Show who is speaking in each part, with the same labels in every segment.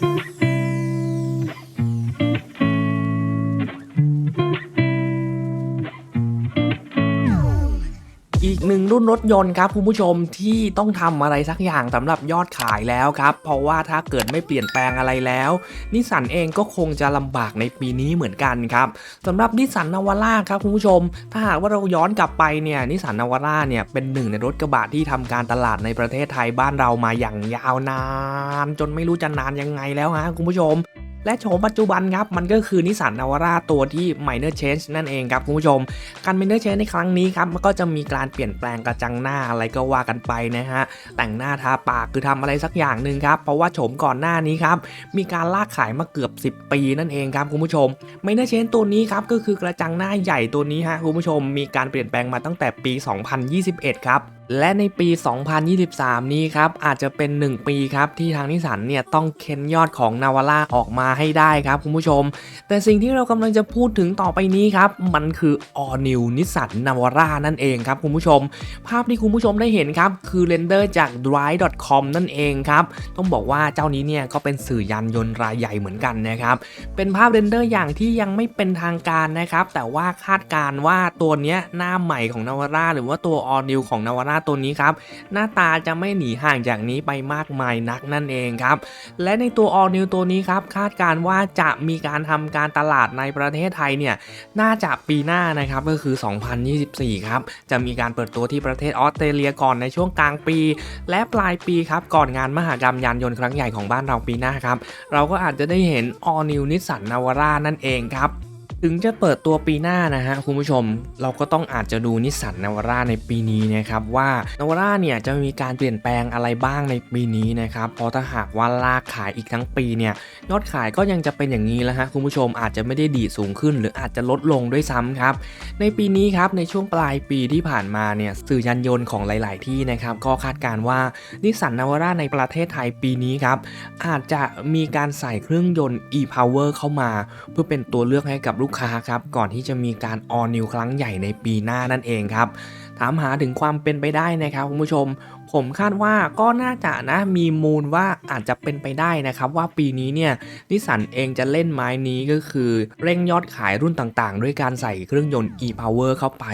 Speaker 1: Thank you. อีกหนึ่งรุ่นรถยนต์ครับคุณผู้ชมที่ต้องทำอะไรสักอย่างสำหรับยอดขายแล้วครับ เพราะว่าถ้าเกิดไม่เปลี่ยนแปลงอะไรแล้วนิสสันเองก็คงจะลำบากในปีนี้เหมือนกันครับสำหรับนิสสันนาวาร่าครับคุณผู้ชม ถ้าหากว่าเราย้อนกลับไปเนี่ยนิสสันนาวาร่าเนี่ยเป็นหนึ่งในรถกระบะที่ทำการตลาดในประเทศไทยบ้านเรามาอย่างยาวนาน จนไม่รู้จะนานยังไงแล้วฮะคุณผู้ชม และโฉมปัจจุบันครับ มันก็คือนิสสันนาวาร่าตัวที่ minor change นั่นเองครับคุณผู้ชม การ minor change ในครั้งนี้ครับมันก็จะมีการเปลี่ยนแปลงกระจังหน้าอะไรก็ว่ากันไปนะฮะ แต่งหน้าทาปากคือทำอะไรสักอย่างหนึ่งครับ เพราะว่าโฉมก่อนหน้านี้ครับ มีการลากขายมาเกือบ 10 ปีนั่นเองครับคุณผู้ชม minor change ตัวนี้ครับก็คือกระจังหน้าใหญ่ตัวนี้ฮะคุณผู้ชม มีการเปลี่ยนแปลงมาตั้งแต่ปี 2021 ครับและในปี 2023 นี้ครับ อาจจะเป็น 1 ปีครับ ที่ทางนิสสันเนี่ย ต้องเค้นยอดของนาวาร่าออกมาให้ได้ครับคุณผู้ชม แต่สิ่งที่เรากำลังจะพูดถึงต่อไปนี้ครับ มันคือ all new นิสสันนาวาร่านั่นเองครับคุณผู้ชม ภาพที่คุณผู้ชมได้เห็นครับ คือเรนเดอร์จาก drive.com นั่นเองครับ ต้องบอกว่าเจ้านี้เนี่ยก็เป็นสื่อยานยนต์รายใหญ่เหมือนกันนะครับ เป็นภาพเรนเดอร์อย่างที่ยังไม่เป็นทางการนะครับ แต่ว่าคาดการณ์ว่าตัวเนี้ยหน้าใหม่ของนาวาร่าหรือว่าตัว all new ของนาวาร่าตัวนี้ครับ หน้าตาจะไม่หนีห่างจากนี้ไปมากมายนักนั่นเองครับ และในตัว all new ตัวนี้ครับคาดการการว่าจะมีการทำการตลาดในประเทศไทยเนี่ยน่าจะปีหน้านะครับก็คือ 2024 ครับ จะมีการเปิดตัวที่ประเทศออสเตรเลียก่อนในช่วงกลางปี และปลายปีครับก่อนงานมหกรรมยานยนต์ครั้งใหญ่ของบ้านเราปีหน้าครับ เราก็อาจจะได้เห็น all new Nissan Navara นั่นเองครับ ถึงจะเปิดตัวปีหน้านะฮะคุณผู้ชม เราก็ต้องอาจจะดูนิสสันนาวาร่าในปีนี้นะครับว่านาวาร่าเนี่ยจะมีการเปลี่ยนแปลงอะไรบ้างในปีนี้นะครับเพราะถ้าหากว่าลากขายอีกทั้งปีเนี่ยยอดขายก็ยังจะเป็นอย่างนี้แล้วฮะคุณผู้ชมอาจจะไม่ได้ดีสูงขึ้น หรืออาจจะลดลงด้วยซ้ำครับในปีนี้ครับในช่วงปลายปีที่ผ่านมาเนี่ยสื่อยานยนต์ของหลาย ๆ ที่นะครับก็คาดการณ์ว่านิสสันนาวาร่าในประเทศไทยปีนี้ครับอาจจะมีการใส่เครื่องยนต์ e-power เข้ามา เพื่อเป็นตัวเลือกให้กับลูกค้าครับก่อนที่จะมีการ all new ครั้งใหญ่ในปีหน้านั่นเองครับ ถามหาถึงความเป็นไปได้นะครับคุณผู้ชม ผมคาดว่าก็น่าจะนะมีมูลว่าอาจจะเป็นไปได้นะครับ ว่าปีนี้เนี่ยนิสันเองจะเล่นไม้นี้ก็คือเร่งยอดขายรุ่นต่างๆ ด้วยการใส่เครื่องยนต์ e-power เข้าไป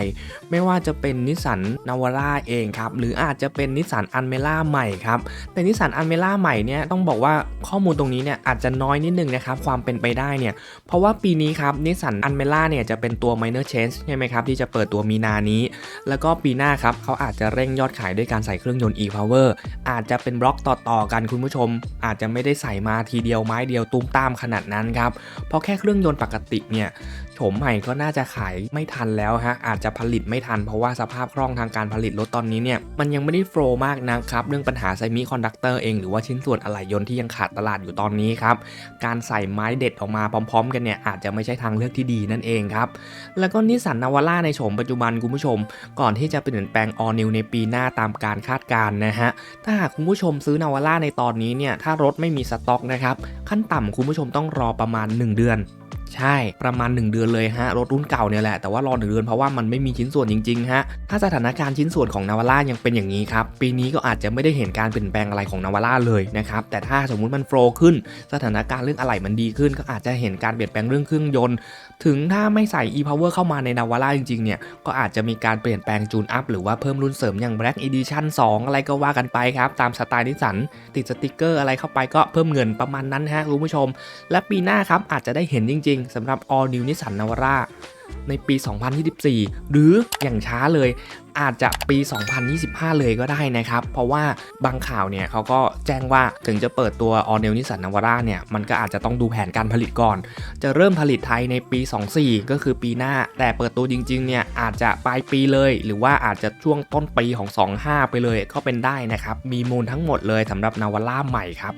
Speaker 1: ไม่ว่าจะเป็นนิสันนาวาร่าเองครับ หรืออาจจะเป็นนิสันอันเมล่าใหม่ครับ แต่นิสันอันเมล่าใหม่เนี่ยต้องบอกว่าข้อมูลตรงนี้เนี่ยอาจจะน้อยนิดนึงนะครับความเป็นไปได้เนี่ยเพราะว่าปีนี้ครับนิสสันอันเมล่าเนี่ยจะเป็นตัว minor change ใช่ไหมครับที่จะเปิดตัวมีนานี้ แล้วก็ปีหน้าครับเขาอาจจะเร่งยอดขายด้วยการใส่เครื่องยนต์ e-power อาจจะเป็นบล็อกต่อๆกันคุณผู้ชม อาจจะไม่ได้ใส่มาทีเดียวไม้เดียวตุ้มตามขนาดนั้นครับ เพราะแค่เครื่องยนต์ปกติเนี่ยโฉมใหม่ก็น่าจะขายไม่ทันแล้วฮะอาจจะผลิตไม่ทันเพราะว่าสภาพคล่องทางการผลิตรถตอนนี้เนี่ยมันยังไม่ได้โฟล์มากนะครับเรื่องปัญหาไซมิคอนดักเตอร์เองหรือว่าชิ้นส่วนอะไหล่ยนต์ที่ยังขาดตลาดอยู่ตอนนี้ครับการใส่ไม้เด็ดออกมาพร้อม ๆ กันเนี่ยอาจจะไม่ใช่ทางเลือกที่ดีนั่นเองครับแล้วก็นิสสันนาวาร่าในโฉมปัจจุบันคุณผู้ชมก่อนที่ที่จะเปลี่ยนแปลงออนิวในปีหน้าตามการคาดการณ์นะฮะ ถ้าหากคุณผู้ชมซื้อนาวาร่าในตอนนี้เนี่ย ถ้ารถไม่มีสต็อกนะครับ ขั้นต่ำคุณผู้ชมต้องรอประมาณ 1 เดือน ใช่ประมาณ 1 เดือนเลยฮะรถรุ่นเก่าเนี่ยแหละแต่ว่ารอหนึ่งเดือนเพราะว่ามันไม่มีชิ้นส่วนจริงๆฮะถ้าสถานการณ์ชิ้นส่วนของนาวาร่ายังเป็นอย่างนี้ครับปีนี้ก็อาจจะไม่ได้เห็นการเปลี่ยนแปลงอะไรของนาวาร่าเลยนะครับแต่ถ้าสมมุติมันโฟล์ขึ้น สถานการณ์เรื่องอะไหล่มันดีขึ้น ก็อาจจะเห็นการเปลี่ยนแปลงเรื่องเครื่องยนต์ ถึงถ้าไม่ใส่ e-power เข้ามาในนาวาร่าจริงๆเนี่ยก็อาจจะมีการเปลี่ยนแปลงจูนอัพหรือว่าเพิ่มรุ่นเสริมอย่าง Black Edition 2 อะไรก็ว่ากันไปครับตามสไตล์นิสสันติดสติกเกอร์อะไรเข้าไปก็เพิ่มเงินประมาณนั้นฮะคุณผู้ชม และปีหน้าครับอาจจะได้เห็นจริงสำหรับ All New Nissan Navara ในปี 2024 หรืออย่างช้าเลยอาจจะปี 2025 เลยก็ได้นะครับ เพราะว่าบางข่าวเนี่ยเขาก็แจ้งว่าถึงจะเปิดตัว All New Nissan Navara เนี่ย มันก็อาจจะต้องดูแผนการผลิตก่อน จะเริ่มผลิตไทยในปี 24 ก็คือปีหน้า แต่เปิดตัวจริง ๆ เนี่ย อาจจะปลายปีเลย หรือว่าอาจจะช่วงต้นปีของ 25 ไปเลยก็เป็นได้นะครับ มีมูลทั้งหมดเลยสำหรับนาวาร่าใหม่ครับ